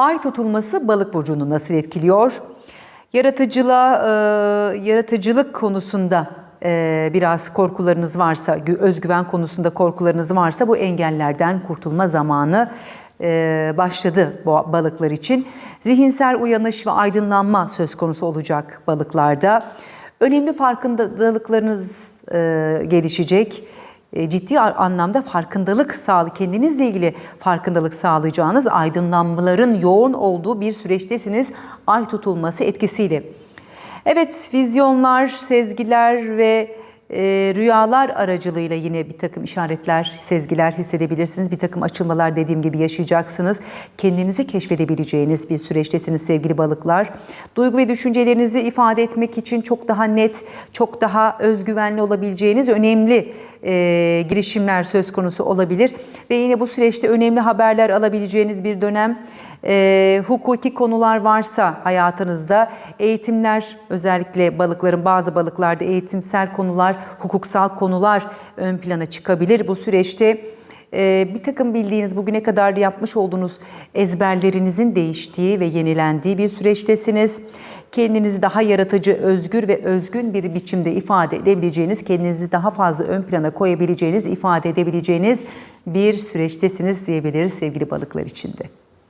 Ay tutulması balık burcunu nasıl etkiliyor? Yaratıcılığa, e, yaratıcılık konusunda e, biraz korkularınız varsa, gü- özgüven konusunda korkularınız varsa bu engellerden kurtulma zamanı e, başladı balıklar için. Zihinsel uyanış ve aydınlanma söz konusu olacak balıklarda. Önemli farkındalıklarınız e, gelişecek ciddi a- anlamda farkındalık sağlı kendinizle ilgili farkındalık sağlayacağınız aydınlanmaların yoğun olduğu bir süreçtesiniz ay tutulması etkisiyle. Evet vizyonlar, sezgiler ve e, rüyalar aracılığıyla yine bir takım işaretler, sezgiler hissedebilirsiniz. Bir takım açılmalar dediğim gibi yaşayacaksınız. Kendinizi keşfedebileceğiniz bir süreçtesiniz sevgili balıklar. Duygu ve düşüncelerinizi ifade etmek için çok daha net, çok daha özgüvenli olabileceğiniz önemli e, girişimler söz konusu olabilir. Ve yine bu süreçte önemli haberler alabileceğiniz bir dönem. E, hukuki konular varsa hayatınızda eğitimler özellikle balıkların bazı balıklarda eğitimsel konular, hukuksal konular ön plana çıkabilir. Bu süreçte e, bir takım bildiğiniz bugüne kadar yapmış olduğunuz ezberlerinizin değiştiği ve yenilendiği bir süreçtesiniz. Kendinizi daha yaratıcı, özgür ve özgün bir biçimde ifade edebileceğiniz, kendinizi daha fazla ön plana koyabileceğiniz, ifade edebileceğiniz bir süreçtesiniz diyebiliriz sevgili balıklar içinde.